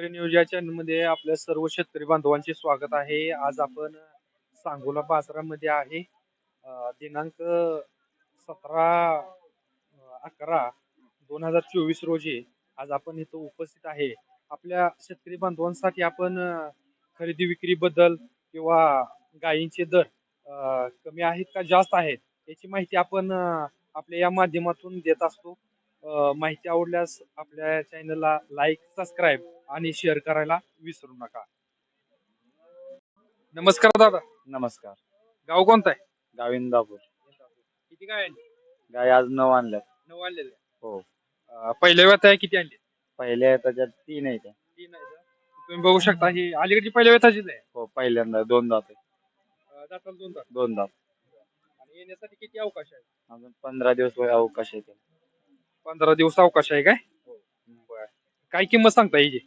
शेतकरी न्यूज या मध्ये आपल्या सर्व शेतकरी बांधवांचे स्वागत आहे. आज आपण सांगोला बाजारामध्ये आहे. दिनांक सतरा अकरा दोन हजार चोवीस रोजी आज आपण इथं उपस्थित आहे. आपल्या शेतकरी बांधवांसाठी आपण खरेदी विक्री बद्दल किंवा गायींचे दर कमी आहेत का जास्त आहेत याची माहिती आपण आपल्या या माध्यमातून देत असतो. माहिती आवडल्यास आपल्या चॅनलला लाईक सबस्क्राईब आणि शेअर करायला विसरू नका. नमस्कार दादा. नमस्कार. गाव कोणतं आहे? गाविंदापूर किती काय आणले? गाय आज नऊ आणल्यात. नऊ आणलेले हो. अं, पहिल्या वेळात आहे किती आणले? पहिल्या त्याच्यात तीन आहे त्या. तीन आहे का? तुम्ही बघू शकता ही अलीकडची पहिल्या वेळाचीच आहे. हो पहिल्यांदा दोन दात आहे. अं, दाताला दोन दात. दोन दात. आणि येण्यासाठी किती अवकाश आहे? अजून पंधरा दिवस वय अवकाश आहे त्याला. पंधरा दिवस अवकाश आहे काय? बर. काय किंमत सांगता हिची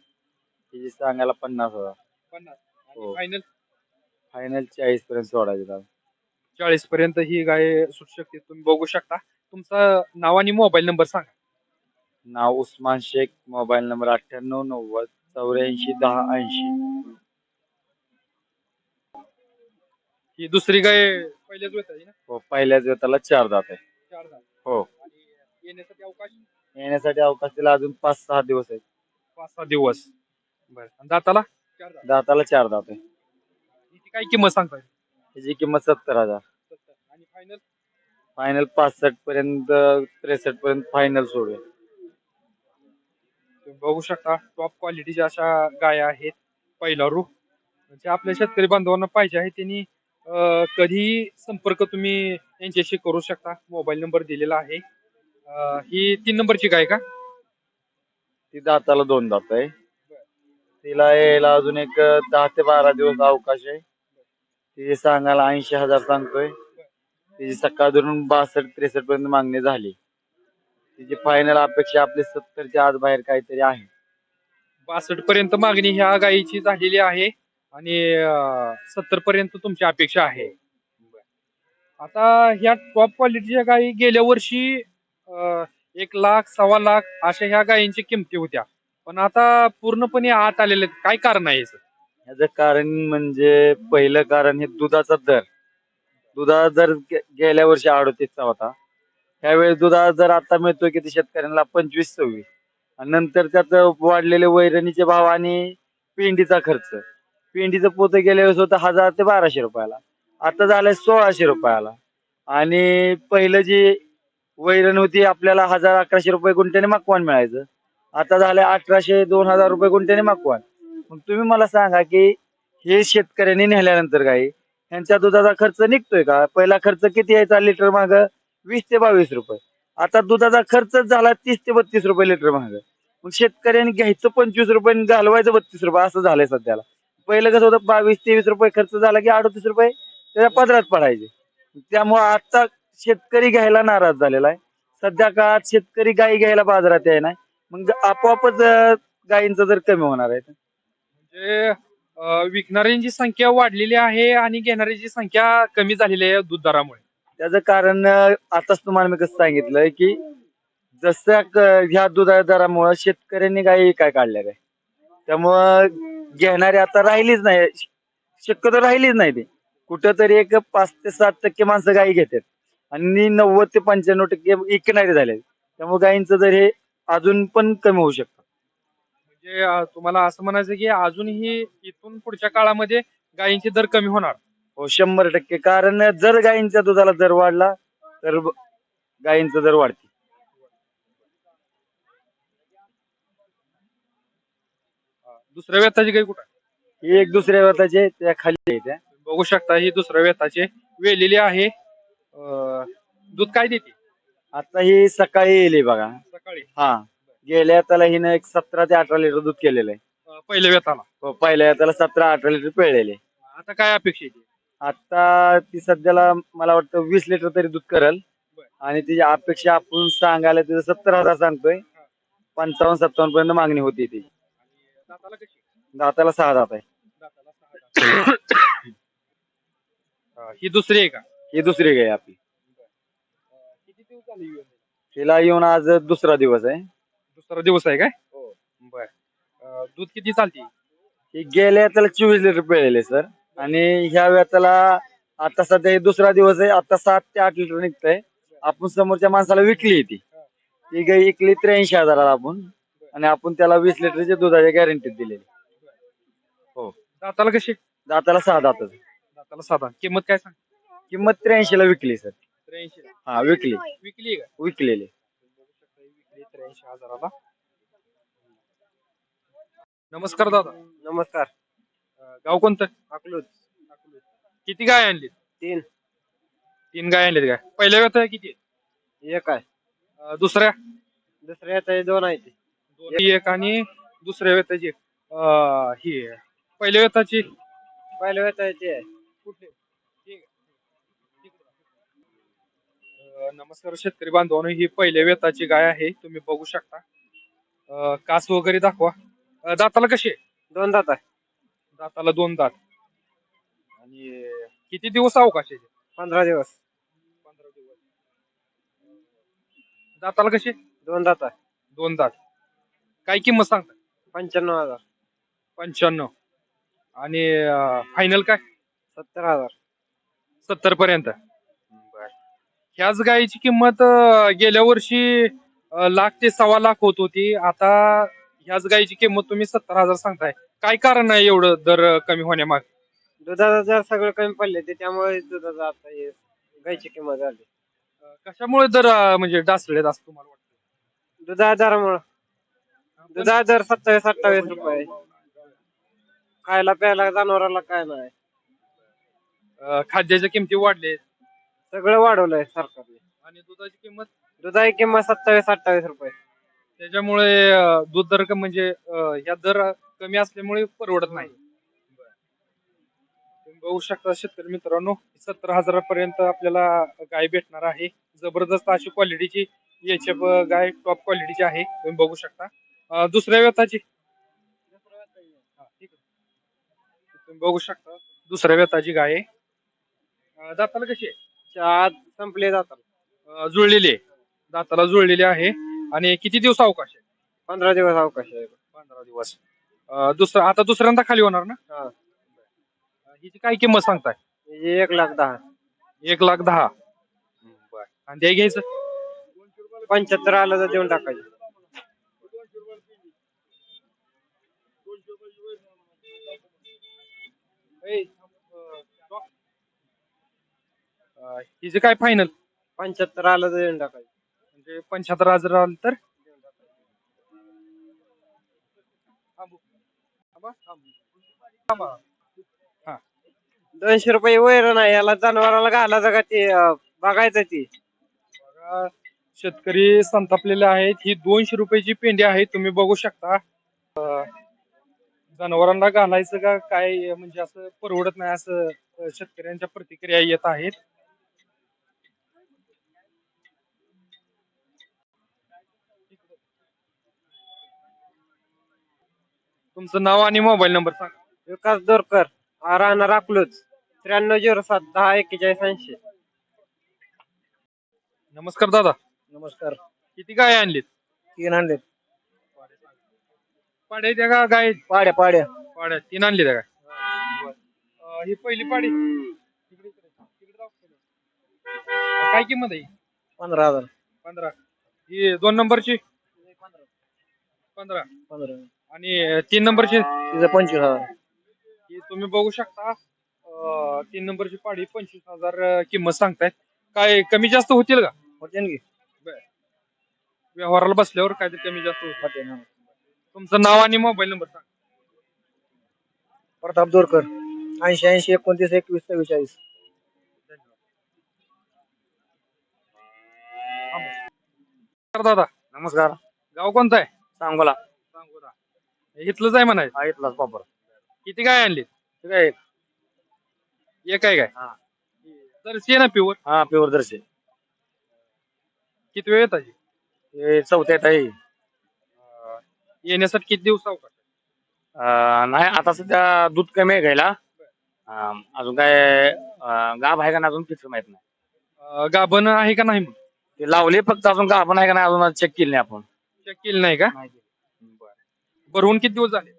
तिची सांगायला पन्नास हजार. पन्नास. हो. फायनल फायनल चाळीस पर्यंत सोडायचे चाळीस पर्यंत ही गाय सुटू शकते. तुम्ही बघू शकता. तुमचा नाव आणि मोबाईल नंबर सांगा. नाव उस्मान शेख मोबाईल नंबर अठ्ठ्याण्णव नव्वद चौऱ्याऐंशी दहा ऐंशी. ही दुसरी गाय पहिल्याच आहे ना? हो पहिल्याच वेताला चार दात आहे. चार हो. आणि येण्यासाठी अवकाश? येण्यासाठी अवकाश तिला अजून पाच सहा दिवस आहेत. पाच सहा दिवस. बर. दाताला? चार दात. दाताला चार दात आहे. हिची काय किंमत सांगताय? त्याची किंमत सत्तर हजार. आणि फायनल फायनल पासष्ट पर्यंत त्रेसष्ट पर्यंत फायनल सोडूया तुम्ही बघू शकता टॉप क्वालिटीच्या अशा गाया आहेत पहिला रू जे आपल्या शेतकरी बांधवांना पाहिजे आहे त्यांनी अं, कधीही संपर्क तुम्ही यांच्याशी करू शकता. मोबाईल नंबर दिलेला आहे. अं, ही तीन नंबरची गाय का? ती दाताला दोन दात आहे. तिला यायला अजून एक दहा ते बारा दिवस अवकाश आहे. तिची सांगायला ऐंशी हजार सांगतोय. तिची सकाळ धरून बासष्ट त्रेसष्ट पर्यंत मागणी झाली. तिची फायनल अपेक्षा आपली सत्तरच्या आत बाहेर काहीतरी आहे. बासष्ट पर्यंत मागणी ह्या गायीची झालेली आहे आणि सत्तर पर्यंत तुमची अपेक्षा आहे. आता ह्या टॉप क्वालिटीच्या गायी गेल्या वर्षी एक लाख सव्वा लाख अशा ह्या गायींची किमती होत्या. पण आता पूर्णपणे आत आलेले आहेत. काय कारण आहे याचं? याचं कारण म्हणजे पहिलं कारण हे दुधाचा दर. दुधाचा दर गे- गेल्या वर्षी अडतीसचा होता. त्यावेळेस दुधाचा दर आता मिळतोय किती शेतकऱ्यांना? पंचवीस सव्वीस. आणि नंतर त्यात वाढलेले वैरणीचे भाव आणि पेंडीचा खर्च. पेंडीचं पोतं गेल्या वेळेस होतं हजार ते बाराशे रुपयाला. आता झालंय सोळाशे रुपयाला. आणि पहिलं जी वैरण होती आपल्याला हजार अकराशे रुपये गुंठ्याने मकवान मिळायचं. आता झाले अठराशे दोन हजार रुपये कोणत्याने मागवा मग तुम्ही मला सांगा की हे शेतकऱ्यांनी नेल्यानंतर काही यांच्या दुधाचा खर्च निघतोय का? पहिला खर्च किती यायचा लिटर माग? वीस ते बावीस रुपये. आता दुधाचा खर्चच झाला तीस ते बत्तीस रुपये लिटर माग. मग शेतकऱ्यांनी घ्यायचं पंचवीस रुपये घालवायचं बत्तीस रुपये. असं झालंय सध्याला. पहिलं कसं होतं? बावीस तेवीस रुपये खर्च झाला की अडतीस रुपये त्याच्या पदरात पडायचे. त्यामुळे आता शेतकरी घ्यायला नाराज झालेला आहे. सध्या काळात शेतकरी गाई घ्यायला बाजारात आहे नाही. मग आपोआपच गायींचा दर कमी होणार आहे म्हणजे अं, विकणाऱ्यांची संख्या वाढलेली आहे आणि घेणाऱ्यांची संख्या कमी झालेली आहे दूध दरामुळे. त्याचं कारण अं, आताच तुम्हाला मी कसं सांगितलंय की जसं क- ह्या दुधा दरामुळं शेतकऱ्यांनी गाई काय काढल्या काय? त्यामुळं घेणारे आता राहिलीच नाही. शक्यतो राहिलीच नाही ते. कुठंतरी एक पाच ते सात टक्के माणसं गाई घेतात. आणि नव्वद ते पंच्याण्णव टक्के विकणारे झाले त्यामुळे गायींचं दर हे अजून पण कमी होऊ शकतं म्हणजे अं, तुम्हाला असं म्हणायचं की अजूनही इथून पुढच्या काळामध्ये गायींचे दर कमी होणार. हो शंभर टक्के. कारण जर गायींच्या दुधाला दर वाढला तर ब- गायींचा दर वाढते अं, दुसऱ्या व्यथाची गाय कुठं आहे? ही एक दुसऱ्या वर्षाचे त्या खाली आहे त्या. बघू शकता ही दुसऱ्या व्यथाचे वेलेली आहे. अं, दूध काय देते? आता ही सकाळी येईल बघा. सकाळी? हा. गेल्या त्याला हिनं एक सतरा ते अठरा लिटर दूध केलेलं आहे. अं, पहिल्या व्यथाला? हो, पहिल्या त्याला सतरा अठरा लिटर पिळलेले आता काय अपेक्षा आहे आता ती सध्याला मला वाटतं वीस लिटर तरी दूध करल. बरं. आणि तिची अपेक्षा आपण सांगायला तिचं सत्तर हजार सांगतोय. पंचावन्न सत्तावन्न पर्यंत मागणी होती ती. दाताला कशी? दाताला सहा दात आहे. दाताला सहा दात. अं, ही दुसरी आहे का? ही दुसरी गाय आपली. किती दिवस झाले येऊन? तिला येऊन आज दुसरा दिवस आहे. दुसरा दिवस आहे काय? बर. अं, दूध किती चालते? हे गेल्या त्याला चोवीस लिटर पिळलेले सर. आणि ह्या वेळाला आता सध्या हे दुसरा दिवस आहे. आता सात ते आठ लिटर निघतंय. आपण समोरच्या माणसाला विकली ती. ती गाई विकली त्र्याऐंशी हजाराला आपण. आणि आपण त्याला वीस लिटरची दुधाची गॅरंटी दिलेली. दाताला कशी? दाताला सहा दात दाताला साधा किंमत काय सांग? किंमत त्र्याऐंशी ला विकली सर. त्र्याऐंशी हा विकली. विकली का? विकलेली. विकली त्र्याऐंशी हजाराला. नमस्कार दादा. नमस्कार. अं, गाव कोणतं? अकलूज. किती गाय आणली तीन. तीन गाय आणलीत काय पहिल्या वेळ किती आहेत? एक आहे. अं, दुसऱ्या? दुसऱ्या याचा दोन आहे ते दोन एक आणि दुसऱ्या वेताची ही. पहिल्या वेताची पहिल्या वेळचा ते आहे. कुठले ठीक आहे. ठीक आहे. अं, नमस्कार शेतकरी बांधवांनो ही पहिल्या वेताची गाय आहे तुम्ही बघू शकता. कास वगैरे दाखवा. अं, दाताला कशी आहे? दोन दात आहे. दाताला दोन दात. आणि किती दिवस अवकाश आहे पंधरा दिवस. पंधरा दिवस. दाताला कशी दोन दात आहे. दोन दात. काय किंमत सांगता? पंच्याण्णव हजार. पंच्याण्णव. आणि फायनल काय? सत्तर हजार. सत्तर पर्यंत. ह्याच गायीची किंमत अं, गेल्या वर्षी अं, लाख ते सव्वा लाख होत होती. आता ह्याच गायीची किंमत तुम्ही सत्तर हजार सांगताय. काय कारण आहे एवढं दर अं, कमी होण्यामाग? दुधाचा जर सगळं कमी पडले ते त्यामुळे दुधाचा आता हे गायची किंमत झाली. कशामुळे दर अं, म्हणजे डासळेत असं तुम्हाला वाटतं? दुधा दरामुळं. दुधा दर सत्तावीस अठ्ठावीस रुपये. खायला प्यायला जनावराला काय नाही. अं, खाद्याच्या किमती वाढले सगळं वाढवलंय सरकारने. आणि दुधाची किंमत? दुधाची किंमत सत्तावीस अठ्ठावीस रुपये. त्याच्यामुळे अं, दूध दर क- म्हणजे अं, ह्या दर कमी असल्यामुळे परवडत नाही. तुम्ही बघू शकता शेतकरी मित्रांनो सत्तर हजारापर्यंत आपल्याला गाय भेटणार आहे. जबरदस्त अशी क्वालिटीची याची गाय टॉप क्वालिटीची आहे. तुम्ही बघू शकता. अं, दुसऱ्या व्यताची हा, ठीक आहे. तुम्ही बघू शकता दुसऱ्या व्यताची गाय आहे. अं, दाताला कशी आहे? आज संपले जातात. अं, जुळलेली. दाताला जुळलेली आहे. आणि किती दिवस अवकाश आहे? पंधरा दिवस अवकाश आहे. पंधरा दिवस. अं, दुसरं आता दुसऱ्यांदा खाली होणार ना? हा. हिची काय किंमत सांगताय? हे एक लाख दहा. एक लाख दहा. आणि ते घ्यायचं? पंच्याहत्तर आलं तर देऊन टाकायचे. अं, हिचं काय फायनल पंच्याहत्तर आलं तर देऊन टाकायचे. म्हणजे पंच्याहत्तर हजार आलं तर? थांबू. थांबा, थांबू. थांबा. हा. दोनशे रुपये वैर नाही याला जनावराला घालायचं का ते अं, बघायचं ती. बघा, शेतकरी संतापलेले आहेत. ही दोनशे रुपयाची पेंडी आहे तुम्ही बघू शकता. अं, जनावरांना घालायचं का काय म्हणजे असं परवडत नाही असं अं, शेतकऱ्यांच्या प्रतिक्रिया येत आहेत. तुमचं नाव आणि मोबाईल नंबर सांगा. विकास दोरकर राहणार अकलूज त्र्याण्णव झिरो सात दहा एक्केचाळीस ऐंशी. नमस्कार दादा. नमस्कार. किती गाय आणलीत? तीन आणले पाड्या त्या का गाय पाड्या पाड्या. पाड्या तीन आणली त्या काय अं, ही पहिली पाडी. तिकडे इकडे. तिकडे जाऊ. अं, काय किंमत आहे? पंधरा हजार. पंधरा. ही दोन नंबरची? पंधरा. पंधरा. आणि तीन नंबरची तिचं पंचवीस हजार. ही तुम्ही बघू शकता अं, तीन नंबरची पाडी पंचवीस हजार अं, किंमत सांगतायत. काय कमी जास्त होतील का? होते ना की? व्यवहाराला बसल्यावर काहीतरी कमी जास्त होईल. होते ना. तुमचं नाव आणि मोबाईल नंबर सांगा. प्रताप दोरकर ऐंशी ऐंशी एकोणतीस एकवीस चव्वेचाळीस. नमस्कार दादा. नमस्कार. गाव कोणतं आहे? सांगोला. सांगोला. इथलंच आहे म्हणाय हा इथलाच वापर किती गाय आणली? आहे एक. आहे काय हा. जर्सी आहे ना प्युअर हा प्युअर दर्शी किती वेळ येतात हे चौथ्यात आहे. येण्यासाठी किती दिवस अवकाश अं, नाही आता सध्या दूध कमी आहे घ्यायला अं, अजून काय अं, गाभ आहे का नाही अजून फिक्स माहीत नाही. अं, गाभण आहे का नाही ते लावले फक्त अजून गाभ आहे का नाही अजून चेक केली नाही आपण. चेक केलं नाही का? भरवून किती दिवस झाले?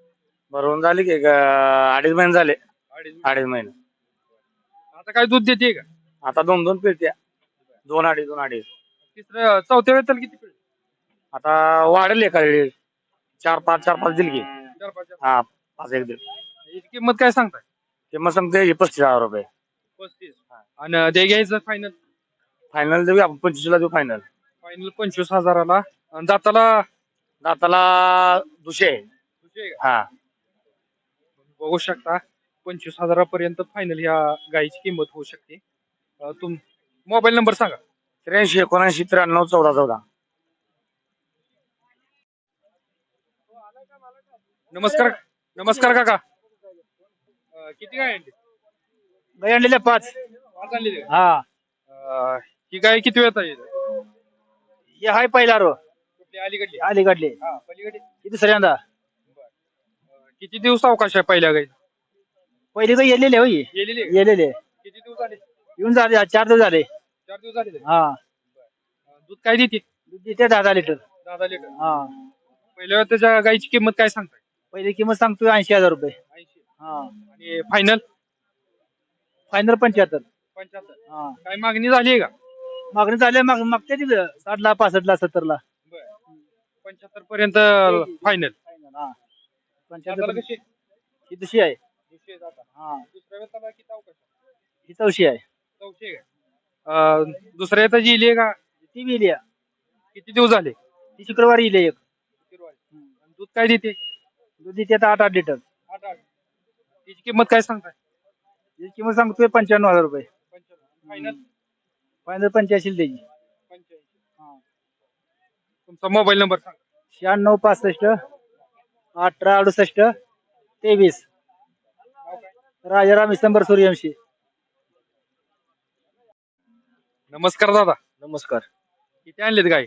भरवून झाले की एक, अं, अडीच महिने झाले. अडीच महिने. आता काय दूध देते का? आता दोन दोन पिळत्या. दोन अडीच दोन अडीच. तिसऱ्या चौथ्या वेळेला किती पिळते? आता वाढेल एका वेळी. चार पाच चार पाच दिल की. चार पाच चार. हा पाच एक दिल. याची किंमत काय सांगताय? किंमत सांगते पस्तीस हजार रुपये. पस्तीस. आणि ते घ्यायचं फायनल फायनल देऊ आपण पंचवीसला देऊ फायनल फायनल पंचवीस हजाराला. आणि दाताला दाताला दुशे आहे. हा. बघू शकता पंचवीस हजारापर्यंत फायनल ह्या गायीची किंमत होऊ शकते. अं, तुम मोबाईल नंबर सांगा. त्र्याऐंशी एकोणऐंशी त्र्याण्णव चौदा चौदा. नमस्कार नमस्कार काका. अं, किती गाय आणली? गाई आणलेल्या पाच. पाच आणली का? हा. अं, ही गाय किती वेळ येते हे हाय पहिला रो. कुठली अलीकडली. अलीकडले. हा पलीकडे. ही दुसऱ्यांदा अं, किती दिवस अवकाश आहे पहिल्या गाई पहिली गाई येलेले होई गेलेली आहे? येलेले किती दिवस झाले? येऊन झाले आज चार दिवस झाले. चार दिवस झाले हा. दूध काय देते? दूध देते दहा दहा लिटर. दहा लिटर. हा. पहिल्या त्याच्या गायची किंमत काय सांगताय? पहिली किंमत सांगतोय ऐंशी हजार रुपये. ऐंशी. हा. आणि फायनल? फायनल पंच्याहत्तर. पंच्याहत्तर. हा. काय मागणी झाली आहे का? मागणी झाली माग मागते ती साठला पासष्टला सत्तरला पंच्याहत्तर पर्यंत फायनल हा दाताला पंच्याहत्तर कशी? ही दुसरी आहे. दुसरी आहे दाता. हा. दुसऱ्या वेळेला किती अवकाश आहे? ही चौशी आहे. चौथी आहे. का अं, दुसऱ्या येतं जी इली आहे का? ती बी आहे. किती दिवस झाले? ती शुक्रवारी इली एक. आणि दूध काय देते? दूध देते आता आठ आठ लिटर. आठ आठ. तिची किंमत काय सांगताय? ही किंमत सांगतोय पंच्याण्णव हजार रुपये. फायनल फायनल पंच्याऐंशी त्याची तुमचा मोबाईल नंबर सांगा. शहाण्णव पासष्ट अठरा अडुसष्ट तेवीस. राजाराम इसंबर सूर्यवंशी. नमस्कार दादा. नमस्कार. किती आणलेत गाय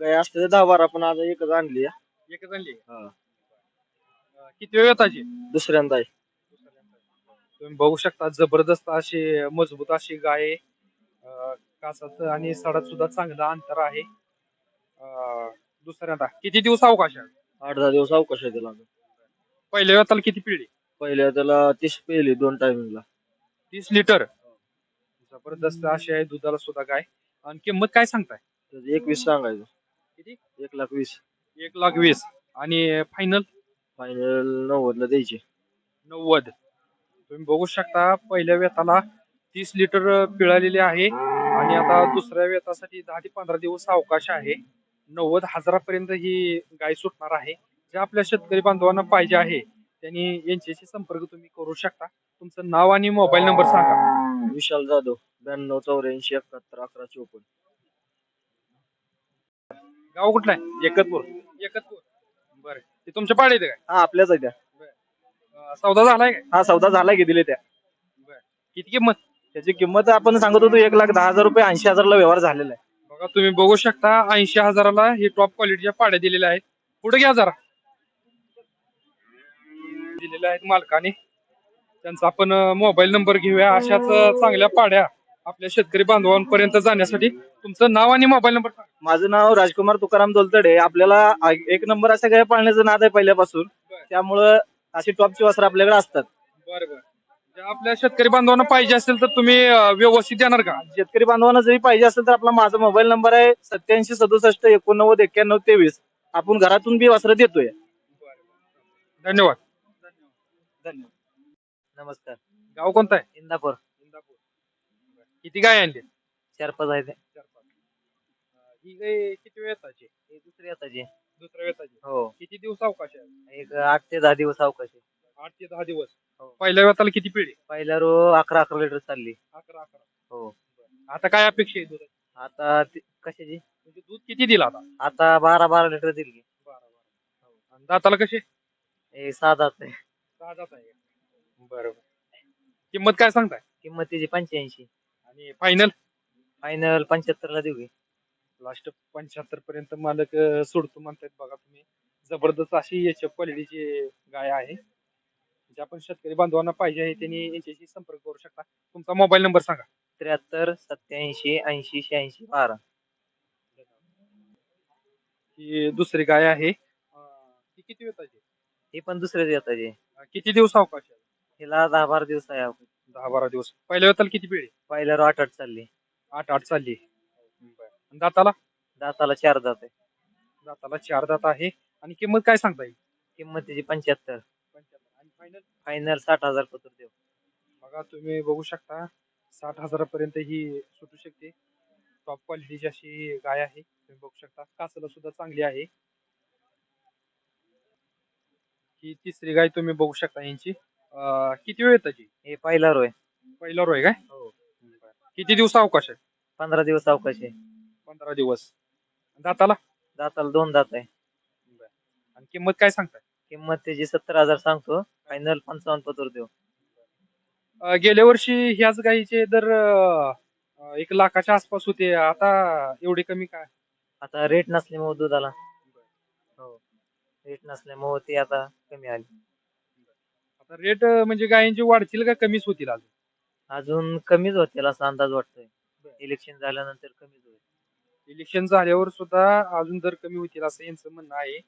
गाय असते दहा बारा पण आज एकच आणली एकच आणली हा. अं, किती वेळ येताची दुसऱ्यांदा आहे. तुम्ही बघू शकता जबरदस्त अशी मजबूत अशी गाय आहे. अं, कासाचं आणि सडात सुद्धा चांगलं अंतर आहे. अं, दुसऱ्यांदा. किती दिवस अवकाश आहे? आठ दहा दिवस अवकाश आहे त्याला पहिल्या वेळाला किती पिढी पहिल्या त्याला तीस पहिली दोन टायमिंगला तीस लिटर? जबरदस्त अशी आहे दुधाला सुद्धा गाय आणि किंमत काय सांगताय? त्याचं एकवीस सांगायचं. किती? एक लाख वीस. एक लाख वीस. आणि फायनल फायनल नव्वदला द्यायचे. नव्वद. तुम्ही बघू शकता पहिल्या वेताला तीस लिटर पिळालेले आहे. आणि आता दुसऱ्या वेतासाठी दहा ते पंधरा दिवस अवकाश आहे. नव्वद हजारापर्यंत ही गाय सुटणार आहे. जे आपल्या शेतकरी बांधवांना पाहिजे आहे त्यांनी यांच्याशी संपर्क तुम्ही करू शकता. तुमचं नाव आणि मोबाईल नंबर सांगा. विशाल जाधव ब्याण्णव चौऱ्याऐंशी एकाहत्तर अकरा चोपन्न. गाव कुठलं आहे? एकतपूर. एकतपूर. बरं. ते तुमच्या पाड्यात आहे हा आपल्याच आहे त्या. काय सौदा झालाय काय? हा सौदा झाला की दिले त्या. किती किंमत? त्याची किंमत आपण सांगत होतो एक लाख दहा हजार रुपये ऐंशी हजारला व्यवहार झालेला आहे. बघा तुम्ही बघू शकता ऐंशी हजाराला हे टॉप क्वालिटीच्या पाड्या दिलेल्या आहेत. पुढे घ्या जरा. दिलेल्या आहेत मालकाने. त्यांचा आपण मोबाईल नंबर घेऊया. अशाच चांगल्या पाड्या आपल्या शेतकरी बांधवांपर्यंत जाण्यासाठी. तुमचं नाव आणि मोबाईल नंबर सांगा. माझं नाव राजकुमार तुकाराम दोलतडे. आपल्याला आ- एक नंबर अशा काही पाळण्याचं नाद आहे पहिल्यापासून. त्यामुळं अशी टॉपची वस्त्र आपल्याकडे असतात. बरं बरं. आपल्या शेतकरी बांधवांना पाहिजे असेल तर तुम्ही अं, व्यवस्थित देणार का? शेतकरी बांधवांना जरी पाहिजे असेल तर आपला माझा मोबाईल नंबर आहे सत्याऐंशी सदुसष्ट एकोणनव्वद एक्क्याण्णव तेवीस. आपण घरातून बी वस्त्र देतोय. धन्यवाद. धन्यवाद. नमस्कार. गाव कोणतं आहे? इंदापूर. इंदापूर. किती गाय आणली? चार पाच आहे ते ही गाय किती वेळ येताची? दुसरी येताची. दुसऱ्या वेताची हो. किती दिवस अवकाश आहे? एक आठ ते दहा दिवस अवकाश आहे. आठ ते दहा दिवस. हो. पहिल्या वेताला किती पिढी? पहिला रो अकरा अकरा लिटर चालली. अकरा अकरा. हो. आता काय अपेक्षा आहे दुधाची? आता ती- कशाची? म्हणजे दूध किती दिला आता? आता बारा बारा लिटर दिली बारा बारा. आणि दाताला हे सात आहे. सहा दात आहे. बरोबर. किंमत काय सांगताय? किंमत त्याची पंच्याऐंशी. आणि फायनल फायनल पंच्याहत्तर ला देऊ लास्ट पंच्याहत्तर पर्यंत मालक अं, सोडतो म्हणतायत बघा तुम्ही. जबरदस्त अशी याच्या क्वालिटीची गाय आहे. जे आपण शेतकरी बांधवांना पाहिजे आहे त्यांनी यांच्याशी संपर्क करू शकता. तुमचा मोबाईल नंबर सांगा. त्र्याहत्तर सत्याऐंशी ऐंशी शहाऐंशी बारा. ही दुसरी गाय आहे. अं, ती किती वेताची ही पण दुसऱ्याच येताची किती दिवस अवकाश आहे हिला दहा बारा दिवस आहे अवकाश. दहा बारा दिवस. पहिल्या वेताला किती पिढी? पहिल्यावर आठ आठ चालली. आठ आठ चालली. आणि दाताला? दाताला चार दात आहे. दाताला चार दात आहे. आणि किंमत काय सांगता येईल? किंमत त्याची पंच्याहत्तर. फायनल फायनल साठ हजार पत्र देऊ. बघा तुम्ही बघू शकता साठ हजारापर्यंत ही सुटू शकते. टॉप क्वालिटीची अशी गाय आहे तुम्ही बघू शकता. कासला सुद्धा चांगली आहे. ही तिसरी गाय तुम्ही बघू शकता यांची. किती वेळ त्याची हे पहिला रोय. पहिला रोय काय? हो. किती दिवस अवकाश आहे? पंधरा दिवस अवकाश आहे. पंधरा दिवस. दाताला? दाताला दोन दात आहे. आणि किंमत काय सांगताय? किंमत त्याची सत्तर हजार सांगतो फायनल पंचावन्न पत्र देऊ. अं, गेल्या वर्षी ह्याच गायीचे दर अं, एक लाखाच्या आसपास होते. आता एवढे कमी काय आता रेट नसल्यामुळे दुधाला. हो. रेट नसल्यामुळे ती आता कमी आली. आता रेट म्हणजे गायींची वाढतील का कमीच होतील अजून? अजून कमीच होतील असा अंदाज वाटतोय. इलेक्शन झाल्यानंतर कमीच होईल. इलेक्शन झाल्यावर सुद्धा अजून दर कमी होतील असं यांचं म्हणणं आहे.